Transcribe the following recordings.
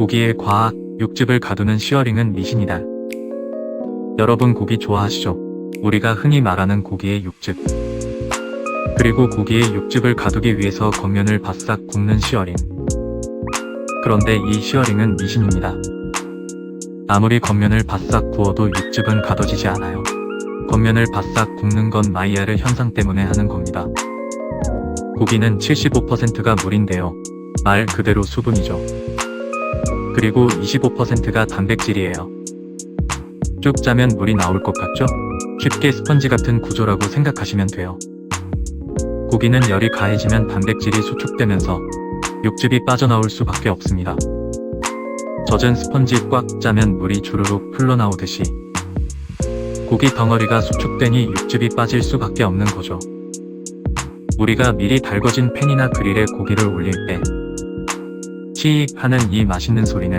고기의 과학, 육즙을 가두는 시어링은 미신이다. 여러분 고기 좋아하시죠? 우리가 흔히 말하는 고기의 육즙. 그리고 고기의 육즙을 가두기 위해서 겉면을 바싹 굽는 시어링. 그런데 이 시어링은 미신입니다. 아무리 겉면을 바싹 구워도 육즙은 가둬지지 않아요. 겉면을 바싹 굽는 건 마이야르 현상 때문에 하는 겁니다. 고기는 75%가 물인데요. 말 그대로 수분이죠. 그리고 25%가 단백질이에요. 쭉 짜면 물이 나올 것 같죠? 쉽게 스펀지 같은 구조라고 생각하시면 돼요. 고기는 열이 가해지면 단백질이 수축되면서 육즙이 빠져나올 수밖에 없습니다. 젖은 스펀지 꽉 짜면 물이 주르륵 흘러나오듯이 고기 덩어리가 수축되니 육즙이 빠질 수밖에 없는 거죠. 우리가 미리 달궈진 팬이나 그릴에 고기를 올릴 때 치익 하는 이 맛있는 소리는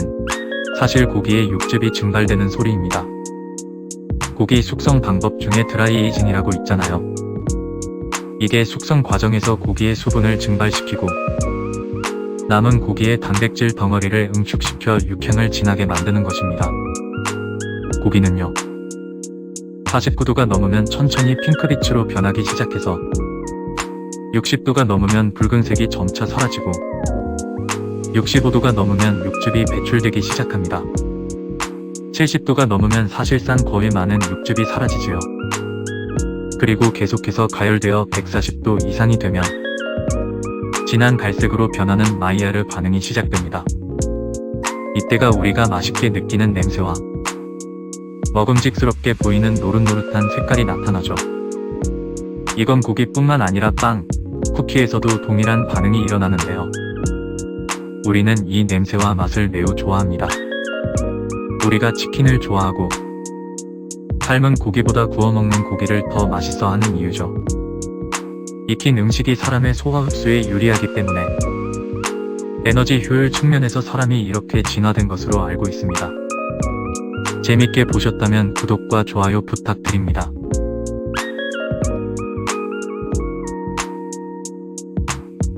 사실 고기의 육즙이 증발되는 소리입니다. 고기 숙성 방법 중에 드라이 에이징이라고 있잖아요. 이게 숙성 과정에서 고기의 수분을 증발시키고 남은 고기의 단백질 덩어리를 응축시켜 육향을 진하게 만드는 것입니다. 고기는요. 49도가 넘으면 천천히 핑크빛으로 변하기 시작해서 60도가 넘으면 붉은색이 점차 사라지고 65도가 넘으면 육즙이 배출되기 시작합니다. 70도가 넘으면 사실상 거의 많은 육즙이 사라지지요. 그리고 계속해서 가열되어 140도 이상이 되면 진한 갈색으로 변하는 마이야르 반응이 시작됩니다. 이때가 우리가 맛있게 느끼는 냄새와 먹음직스럽게 보이는 노릇노릇한 색깔이 나타나죠. 이건 고기뿐만 아니라 빵, 쿠키에서도 동일한 반응이 일어나는데요. 우리는 이 냄새와 맛을 매우 좋아합니다. 우리가 치킨을 좋아하고 삶은 고기보다 구워 먹는 고기를 더 맛있어 하는 이유죠. 익힌 음식이 사람의 소화 흡수에 유리하기 때문에 에너지 효율 측면에서 사람이 이렇게 진화된 것으로 알고 있습니다. 재밌게 보셨다면 구독과 좋아요 부탁드립니다.